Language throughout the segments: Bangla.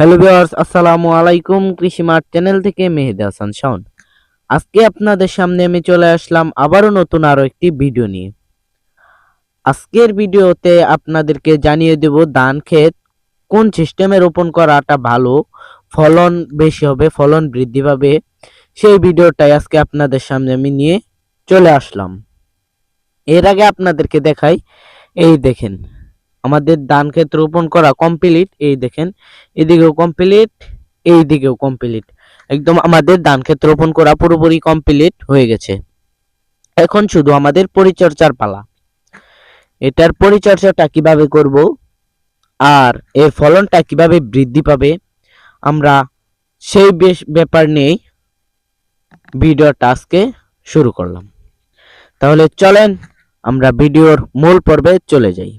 হ্যালো ভিউয়ার্স, আসসালামু আলাইকুম। কৃষি মার্ট চ্যানেল থেকে মেহেদি হাসান শাওন। আজকে আপনাদের সামনে আমি চলে আসলাম আবারও নতুন আরও একটি ভিডিও নিয়ে। আজকের ভিডিওতে আপনাদেরকে জানিয়ে দেব, ধান ক্ষেত কোন সিস্টেমে রোপণ করাটা ভালো, ফলন বেশি হবে, ফলন বৃদ্ধি পাবে, সেই ভিডিওটাই আজকে আপনাদের সামনে আমি নিয়ে চলে আসলাম। এর আগে আপনাদেরকে দেখাই, এই দেখেন। আমাদের ধান ক্ষেত রোপণ করা কমপ্লিট এই দেখেন, এদিকেও কমপ্লিট এই দিকেও কমপ্লিট একদম আমাদের ধান ক্ষেত রোপণ করা পুরোপুরি কমপ্লিট হয়ে গেছে। এখন শুধু আমাদের পরিচর্যার পালা। এটার পরিচর্যাটা কীভাবে করব আর এর ফলনটা কীভাবে বৃদ্ধি পাবে, আমরা সেই ব্যাপার নিয়েই ভিডিওটা আজকে শুরু করলাম। তাহলে চলেন, আমরা ভিডিওর মূল পর্বে চলে যাই।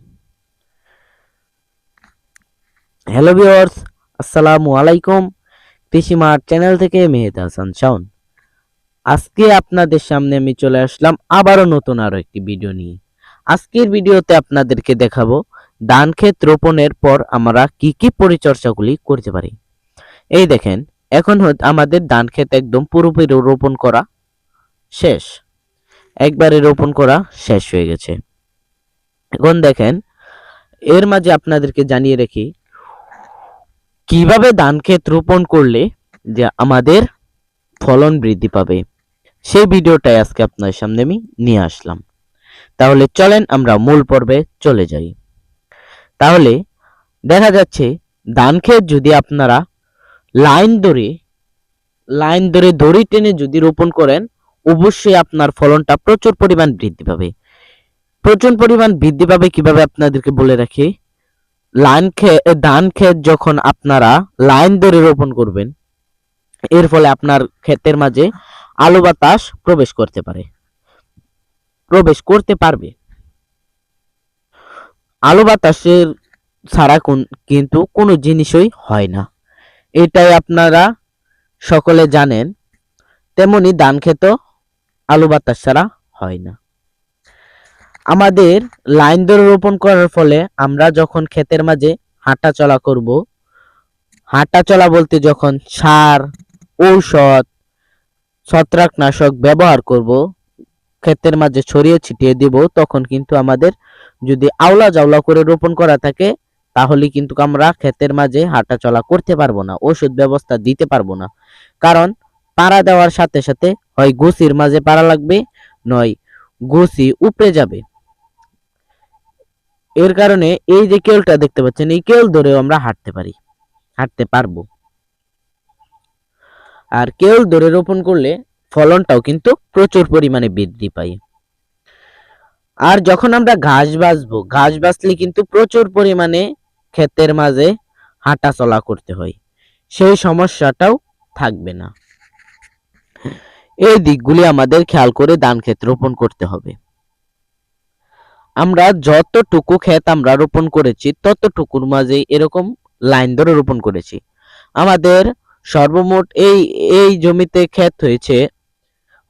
হ্যালো ভিউয়ার্স, আসসালামু আলাইকুম। কৃষি মার্ট চ্যানেল থেকে মেহেদ হাসান শাওন। আজকে আপনাদের সামনে আমি চলে আসলাম আবারও নতুন আরও একটি ভিডিও নিয়ে। আজকের ভিডিওতে আপনাদেরকে দেখাবো ধান ক্ষেত রোপণের পর আমরা কি কি পরিচর্যাগুলি করতে পারি। এই দেখেন, এখন আমাদের ধান ক্ষেত একদম পুরোপুরি রোপণ করা শেষ। একবারে রোপণ করা শেষ হয়ে গেছে। এখন দেখেন, এর মাঝে আপনাদেরকে জানিয়ে রাখি কীভাবে ধান ক্ষেত রোপণ করলে যে আমাদের ফলন বৃদ্ধি পাবে? সেই ভিডিওটাই আজকে আপনার সামনে আমি নিয়ে আসলাম। তাহলে চলেন আমরা মূল পর্বে চলে যাই। তাহলে দেখা যাচ্ছে ধান ক্ষেত যদি আপনারা লাইন ধরে লাইন ধরে দড়ি টেনে যদি রোপণ করেন, অবশ্যই আপনার ফলনটা প্রচুর পরিমাণ বৃদ্ধি পাবে। প্রচুর পরিমাণ বৃদ্ধি পাবে কীভাবে আপনাদেরকে বলে রাখি? লাইন ধান ক্ষেত যখন আপনারা লাইন ধরে রোপণ করবেন, এর ফলে আপনার ক্ষেতের মাঝে আলো বাতাস প্রবেশ করতে পারে। প্রবেশ করতে পারবে। আলো বাতাসের ছাড়া কোন- কিন্তু কোনো জিনিসই হয় না। এটাই আপনারা সকলে জানেন, তেমনি ধান ক্ষেত আলো বাতাস ছাড়া হয় না। আমাদের লাইন ধরে রোপণ করার ফলে আমরা যখন ক্ষেতের মাঝে হাঁটা চলা করব, হাঁটা চলা বলতে যখন সার, ঔষধ, ছত্রাকনাশক ব্যবহার করব, ক্ষেতের মাঝে ছড়িয়ে ছিটিয়ে দিব, তখন কিন্তু আমাদের যদি আওলা জাওলা করে রোপণ করা থাকে, তাহলে কিন্তু আমরা ক্ষেতের মাঝে হাঁটা চলা করতে পারব না ওষুধ ব্যবস্থা দিতে পারব না। কারণ পাড়া দেওয়ার সাথে সাথে হয় গুছির মাঝে পাড়া লাগবে, নয় গুছি উপড়ে যাবে। এর কারণে এই যে কেলটা দেখতে পাচ্ছেন, এই কেল ধরেও আমরা হাঁটতে পারি, হাঁটতে পারব। আর কেল ধরে রোপণ করলে ফলনটাও কিন্তু প্রচুর পরিমাণে বৃদ্ধি পায়। আর যখন আমরা ঘাস বাছবো ঘাস বাঁচলে কিন্তু প্রচুর পরিমাণে ক্ষেতের মাঝে হাঁটা চলা করতে হয়, সেই সমস্যাটাও থাকবে না। এই দিকগুলি আমাদের খেয়াল করে ধান ক্ষেত রোপণ করতে হবে। আমরা যতটুকু ক্ষেত আমরা রোপণ করেছি, ততটুকুর মাঝে এরকম লাইন ধরে রোপণ করেছি। আমাদের সর্বমোট এই এই জমিতে ক্ষেত হয়েছে,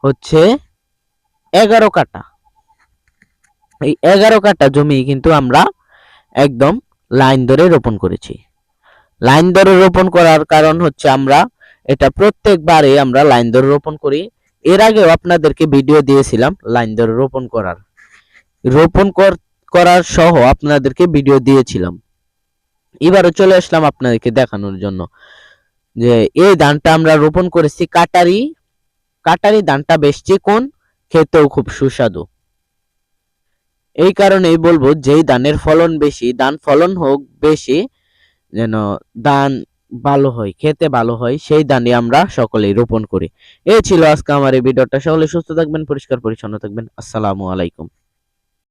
হচ্ছে এগারো কাটা এই এগারো কাটা জমি কিন্তু আমরা একদম লাইন ধরে রোপণ করেছি। লাইন ধরে রোপণ করার কারণ হচ্ছে আমরা এটা প্রত্যেকবারে আমরা লাইন ধরে রোপণ করি। এর আগেও আপনাদেরকে ভিডিও দিয়েছিলাম লাইন ধরে রোপণ করার। রোপণ কর- করার সহ আপনাদেরকে ভিডিও দিয়েছিলাম। এবারও চলে আসলাম আপনাদেরকে দেখানোর জন্য। যে এই ধানটা আমরা রোপণ করেছি কাটারি। কাটারি ধানটা বেশ চিকন, খেতেও খুব সুস্বাদু। এই কারণেই বলব, যেই ধানের ফলন বেশি, ধান ফলন হোক বেশি, যেন ধান ভালো হয়, খেতে ভালো হয়, সেই ধানই আমরা সকলেই রোপণ করি। এই ছিল আজকে আমার এই ভিডিওটা। সকলে সুস্থ থাকবেন, পরিষ্কার পরিচ্ছন্ন থাকবেন। আসসালামু আলাইকুম।